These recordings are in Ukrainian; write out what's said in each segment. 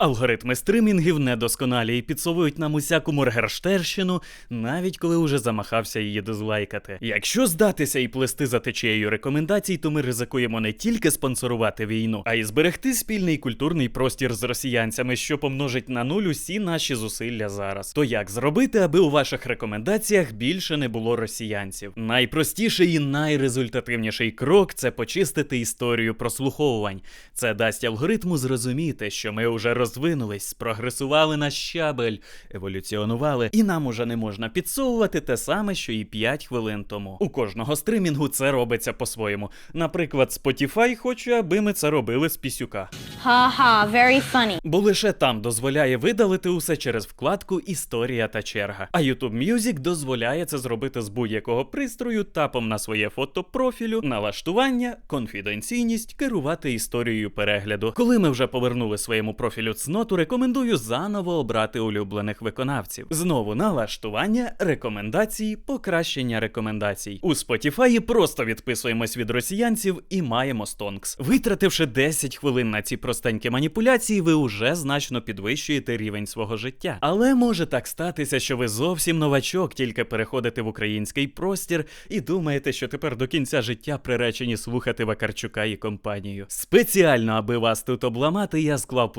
Алгоритми стримінгів недосконалі і підсовують нам усяку моргерштерщину, навіть коли уже замахався її дизлайкати. Якщо здатися і плести за течією рекомендацій, то ми ризикуємо не тільки спонсорувати війну, а й зберегти спільний культурний простір з росіянцями, що помножить на нуль усі наші зусилля зараз. То як зробити, аби у ваших рекомендаціях більше не було росіянців? Найпростіший і найрезультативніший крок це почистити історію прослуховувань. Це дасть алгоритму зрозуміти, що ми вже розвинулись, спрогресували на щабель, еволюціонували, і нам уже не можна підсовувати те саме, що і 5 хвилин тому. У кожного стримінгу це робиться по-своєму. Наприклад, Spotify хоче, аби ми це робили з пісюка. Ha, very funny. Бо лише там дозволяє видалити усе через вкладку Історія та черга. А YouTube Music дозволяє це зробити з будь-якого пристрою, тапом на своє фото профілю, налаштування, конфіденційність, керувати історією перегляду. Коли ми вже повернули своєму профілю цноту, рекомендую заново обрати улюблених виконавців. Знову налаштування, рекомендації, покращення рекомендацій. У Spotify просто відписуємось від росіянців і маємо стонкс. Витративши 10 хвилин на ці простенькі маніпуляції, ви уже значно підвищуєте рівень свого життя. Але може так статися, що ви зовсім новачок, тільки переходите в український простір і думаєте, що тепер до кінця життя приречені слухати Вакарчука і компанію. Спеціально, аби вас тут обламати, я склав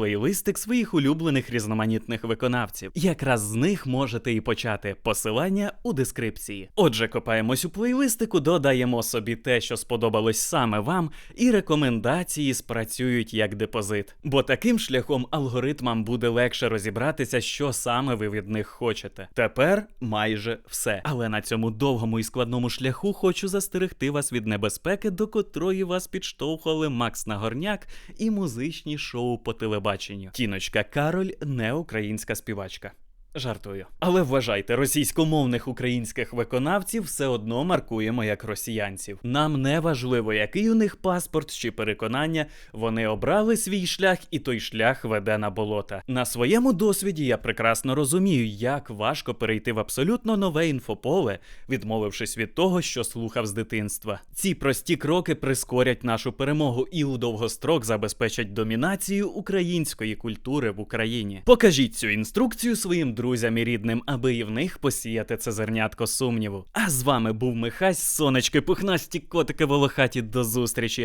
плейлистик своїх улюблених різноманітних виконавців. Якраз з них можете і почати. Посилання у дескрипції. Отже, копаємось у плейлистику, додаємо собі те, що сподобалось саме вам, і рекомендації спрацюють як депозит. Бо таким шляхом алгоритмам буде легше розібратися, що саме ви від них хочете. Тепер майже все. Але на цьому довгому і складному шляху хочу застерегти вас від небезпеки, до котрої вас підштовхували Макс Нагорняк і музичні шоу по телебаченню. Тіночка Кароль не українська співачка. Жартую. Але вважайте, російськомовних українських виконавців все одно маркуємо як росіянців. Нам не важливо, який у них паспорт чи переконання, вони обрали свій шлях, і той шлях веде на болота. На своєму досвіді я прекрасно розумію, як важко перейти в абсолютно нове інфополе, відмовившись від того, що слухав з дитинства. Ці прості кроки прискорять нашу перемогу і у довгострок забезпечать домінацію української культури в Україні. Покажіть цю інструкцію своїм друзям і рідним, аби і в них посіяти це зернятко сумніву. А з вами був Михась, сонечки, пухнасті котики волохаті. До зустрічі.